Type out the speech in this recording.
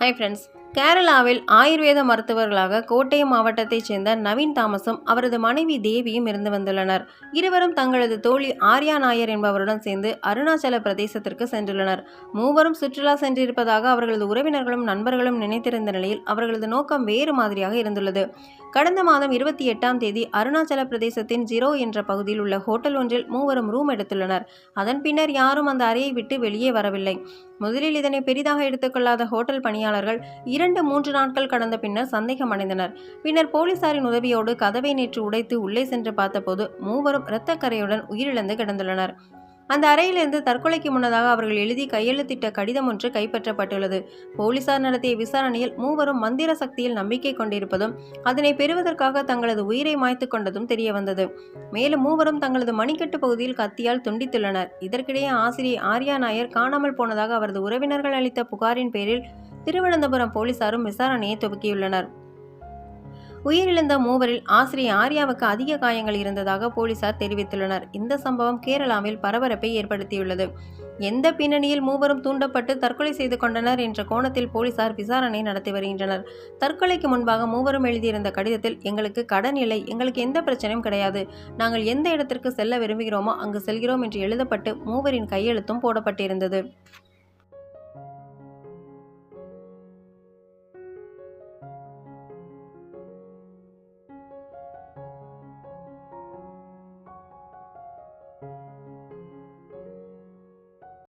Friends கேரளாவில் ஆயுர்வேத மருத்துவர்களாக கோட்டயம் மாவட்டத்தைச் சேர்ந்த நவீன் தாமஸும் அவரது மனைவி தேவியும் இருந்து வந்துள்ளனர். இருவரும் தங்களது தோழி ஆர்யா நாயர் என்பவருடன் சேர்ந்து அருணாச்சல பிரதேசத்திற்கு சென்றுள்ளனர். மூவரும் சுற்றுலா சென்றிருப்பதாக அவர்களது உறவினர்களும் நண்பர்களும் நினைத்திருந்த நிலையில் அவர்களது நோக்கம் வேறு மாதிரியாக இருந்துள்ளது. கடந்த மாதம் இருபத்தி எட்டாம் தேதி அருணாச்சல பிரதேசத்தின் ஜிரோ என்ற பகுதியில் உள்ள ஹோட்டல் ஒன்றில் மூவரும் ரூம் எடுத்துள்ளனர். அதன் பின்னர் யாரும் அந்த அறையை விட்டு வெளியே வரவில்லை. முதலில் இதனை பெரிதாக எடுத்துக்கொள்ளாத ஹோட்டல் பணியாளர்கள் இரண்டு மூன்று நாட்கள் கடந்த பின்னர் சந்தேகம் அடைந்தனர் பின்னர் போலீசாரின் உதவியோடு கதவை நேற்று உடைத்து உள்ளே சென்று பார்த்தபோது மூவரும் இரத்தக்கரையுடன் உயிரிழந்து கிடந்துள்ளனர். அந்த அறையிலிருந்து தற்கொலைக்கு முன்னதாக அவர்கள் எழுதி கையெழுத்திட்ட கடிதம் ஒன்று கைப்பற்றப்பட்டுள்ளது. போலீசார் நடத்திய விசாரணையில் மூவரும் மந்திர சக்தியில் நம்பிக்கை கொண்டிருப்பதும் அதனை பெறுவதற்காக தங்களது உயிரை மாய்த்து கொண்டதும் தெரிய வந்தது மேலும் மூவரும் தங்களது மணிக்கட்டு பகுதியில் கத்தியால் துண்டித்துள்ளனர். இதற்கிடையே ஆசிரியை ஆர்யா நாயர் காணாமல் போனதாக அவரது உறவினர்கள் அளித்த புகாரின் பேரில் திருவனந்தபுரம் போலீசாரும் விசாரணையை துவக்கியுள்ளனர். உயிரிழந்த மூவரில் ஆசிரியர் ஆர்யாவுக்கு அதிக காயங்கள் இருந்ததாக போலீசார் தெரிவித்துள்ளனர். இந்த சம்பவம் கேரளாவில் பரபரப்பை ஏற்படுத்தியுள்ளது. எந்த பின்னணியில் மூவரும் தூண்டப்பட்டு தற்கொலை செய்து கொண்டனர் என்ற கோணத்தில் போலீசார் விசாரணை நடத்தி வருகின்றனர். தற்கொலைக்கு முன்பாக மூவரும் எழுதியிருந்த கடிதத்தில் எங்களுக்கு கடன் இல்லை எங்களுக்கு எந்த பிரச்சனையும் கிடையாது. நாங்கள் எந்த இடத்திற்கு செல்ல விரும்புகிறோமோ அங்கு செல்கிறோம் என்று எழுதப்பட்டு மூவரின் கையெழுத்தும் போடப்பட்டிருந்தது.